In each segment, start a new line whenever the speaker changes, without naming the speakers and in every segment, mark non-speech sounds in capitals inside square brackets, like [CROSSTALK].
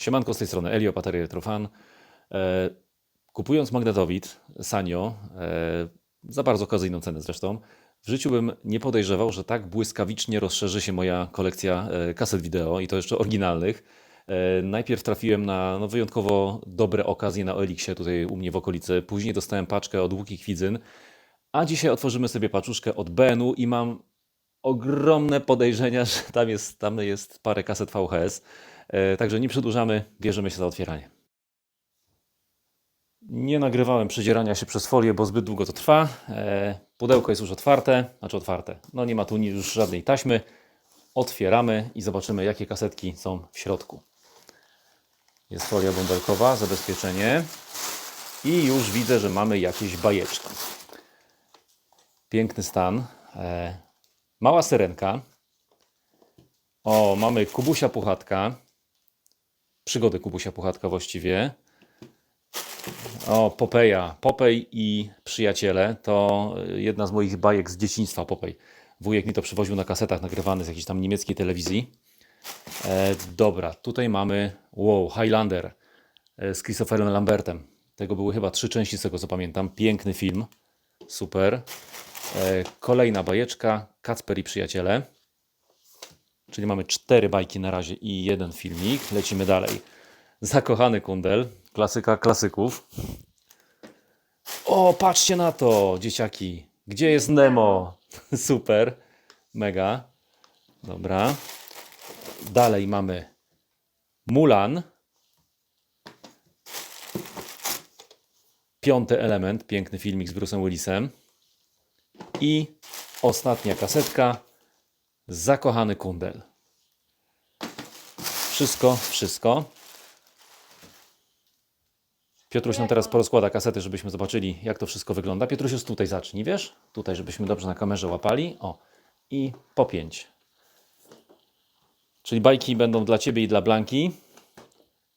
Siemanko z tej strony Elio, Patery Retrofan. E, kupując magnetowid Sanyo, e, za bardzo okazyjną cenę zresztą, w życiu bym nie podejrzewał, że tak błyskawicznie rozszerzy się moja kolekcja e, kaset wideo i to jeszcze oryginalnych. Najpierw trafiłem na no, wyjątkowo dobre okazje na Elixie tutaj u mnie w okolicy, później dostałem paczkę od Łuki Kwidzyn, a dzisiaj otworzymy sobie paczuszkę od BNU i mam ogromne podejrzenia, [LAUGHS] że tam jest, tam jest parę kaset VHS. E, Także nie przedłużamy, bierzemy się za otwieranie. Nie nagrywałem przedzierania się przez folię, bo zbyt długo to trwa. E, Pudełko jest już otwarte, znaczy otwarte. No nie ma tu już żadnej taśmy. Otwieramy i zobaczymy, jakie kasetki są w środku. Jest folia bąbelkowa, zabezpieczenie. I już widzę, że mamy jakieś bajeczki. Piękny stan. E, Mała syrenka. O, mamy Kubusia Puchatka. Przygody Kubusia Puchatka właściwie. O, Popeja. Popej i przyjaciele to jedna z moich bajek z dzieciństwa. Popej. Wujek mi to przywoził na kasetach nagrywanych z jakiejś tam niemieckiej telewizji. E, dobra, tutaj mamy wow, Highlander e, z Christopherem Lambertem. Tego były chyba trzy części, z tego co pamiętam. Piękny film. Super. E, Kolejna bajeczka, Kacper i przyjaciele. Czyli mamy cztery bajki na razie i jeden filmik. Lecimy dalej. Zakochany kundel, klasyka klasyków. O, patrzcie na to, dzieciaki. Gdzie jest Nemo? [LAUGHS] Super, mega. Dobra. Dalej mamy Mulan. Piąty element, piękny filmik z Bruce'em Willisem. I ostatnia kasetka. Zakochany kundel. Wszystko, wszystko. Piotruś nam teraz porozkłada kasety, żebyśmy zobaczyli, jak to wszystko wygląda. Piotruś, już tutaj zacznij, wiesz? Tutaj, żebyśmy dobrze na kamerze łapali. O, i po pięć. Czyli bajki będą dla Ciebie i dla Blanki.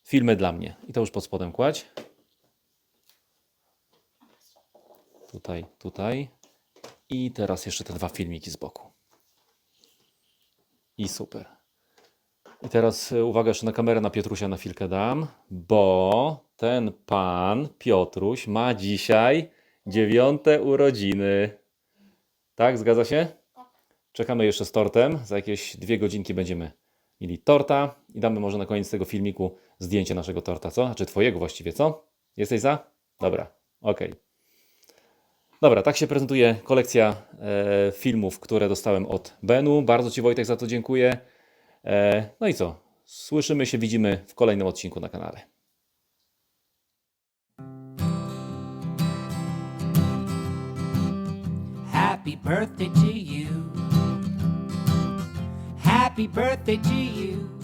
Filmy dla mnie. I to już pod spodem kładź. Tutaj, tutaj. I teraz jeszcze te dwa filmiki z boku. I super. I teraz e, uwaga, jeszcze na kamerę na Piotrusia na chwilkę dam, bo ten pan Piotruś ma dzisiaj dziewiąte urodziny. Tak, zgadza się? Czekamy jeszcze z tortem. Za jakieś dwie godzinki będziemy mieli torta i damy może na koniec tego filmiku zdjęcie naszego torta, co? Znaczy twojego właściwie, co? Jesteś za? Dobra, okej. Dobra, tak się prezentuje kolekcja e, filmów, które dostałem od Benu. Bardzo Ci Wojtek za to dziękuję. E, no i co? Słyszymy się, widzimy w kolejnym odcinku na kanale.
Happy birthday to you. Happy birthday to you.